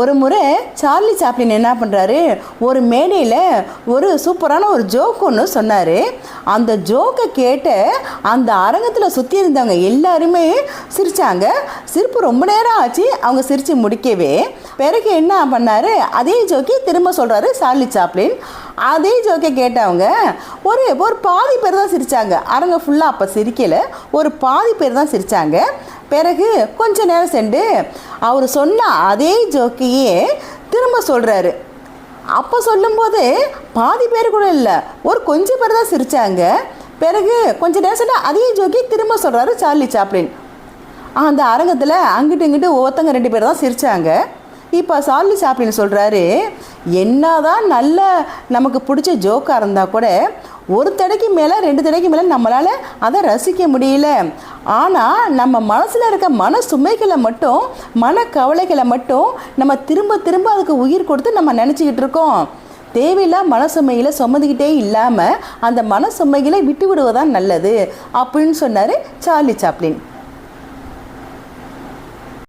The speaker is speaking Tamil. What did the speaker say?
ஒரு முறை சார்லி சாப்ளின் என்ன பண்ணுறாரு ஒரு மேடையில் ஒரு சூப்பரான ஒரு ஜோக் ஒன்று சொன்னார். அந்த ஜோக்கை கேட்டு அந்த அரங்கத்தில் சுற்றி இருந்தவங்க எல்லாருமே சிரித்தாங்க சிரிப்பு ரொம்ப நேரம் ஆச்சு. அவங்க சிரித்து முடிக்கவே. பிறகு என்ன பண்ணாரு? அதே ஜோக்கி திரும்ப சொல்கிறாரு சார்லி சாப்ளின். அதே ஜோக்கை கேட்டவங்க ஒரு ஒரு பாதி பேர் தான் சிரித்தாங்க அரங்க ஃபுல்லாக அப்போ சிரிக்கலை. ஒரு பாதி பேர் தான் சிரித்தாங்க பிறகு கொஞ்ச நேரம் சென்று அவர் சொன்ன அதே ஜோக்கையே திரும்ப சொல்கிறாரு அப்போ சொல்லும்போது பாதி பேர் கூட இல்லை ஒரு கொஞ்சம் பேர் தான் சிரித்தாங்க பிறகு கொஞ்ச நேரம் சென்று அதே ஜோக்கி திரும்ப சொல்கிறாரு சார்லி சாப்ளின். அந்த அரங்கத்தில் அங்கிட்டு இங்கிட்டு ஒவ்வொருத்தங்க ரெண்டு பேர் தான் சிரித்தாங்க இப்போ சார்லி சாப்ளின் சொல்கிறாரு என்னதான் நல்ல நமக்கு பிடிச்ச ஜோக்காக இருந்தால் கூட ஒரு தடைக்கு மேலே ரெண்டு தடைக்கு மேலே நம்மளால் அதை ரசிக்க முடியல. ஆனால் நம்ம மனசில் இருக்க மன சுமைகளை மட்டும் மன கவலைகளை மட்டும் நம்ம திரும்ப திரும்ப அதுக்கு உயிர் கொடுத்து நம்ம நினச்சிக்கிட்டு இருக்கோம். தேவையில்லா மன சுமைகளை சுமந்துக்கிட்டே இல்லாமல் அந்த மன சுமைகளை விட்டு விடுவதான் நல்லது அப்படின்னு சொன்னார் சார்லி சாப்ளின்.